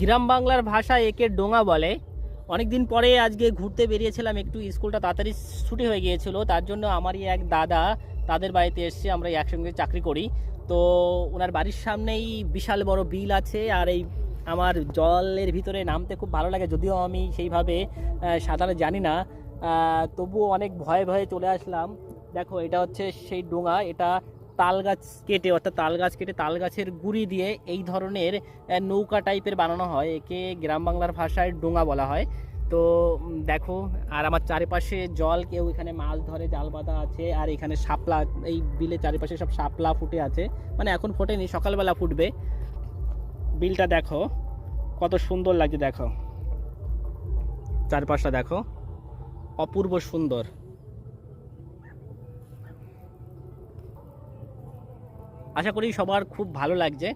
গ্রাম বাংলার ভাষায় একে ডোঙা বলে। অনেক দিন পরে আজকে ঘুরতে বেরিয়েছিলাম একটু, স্কুলটা তাড়াতাড়ি ছুটি হয়ে গিয়েছিল, তার জন্য আমারই এক দাদা তাদের বাড়িতে এসছে, আমরা একসঙ্গে চাকরি করি। তো ওনার বাড়ির সামনেই বিশাল বড় বিল আছে, আর এই আমার জলের ভিতরে নামতে খুব ভালো লাগে, যদিও আমি সেইভাবে সাঁতার জানি না। তবুও অনেক ভয়ে ভয়ে চলে আসলাম। দেখো, এটা হচ্ছে সেই ডোঙা, এটা তাল গাছ কেটে, অর্থাৎ তাল গাছ কেটে তাল গাছের গুড়ি দিয়ে এই ধরনের নৌকা টাইপের বানানো হয়, একে গ্রাম বাংলার ভাষায় ডোঙা বলা হয়। তো দেখো, আর আমার চারিপাশে জল, কেউ এখানে মাছ ধরে, জাল বাঁধা আছে, আর এখানে শাপলা, এই বিলের চারিপাশে সব শাপলা ফুটে আছে। মানে এখন ফোটেনি, সকালবেলা ফুটবে। বিলটা দেখো, কত সুন্দর লাগছে, দেখো। চারপাশটা দেখো, অপূর্ব সুন্দর। আশা করি সবার খুব ভালো লাগছে।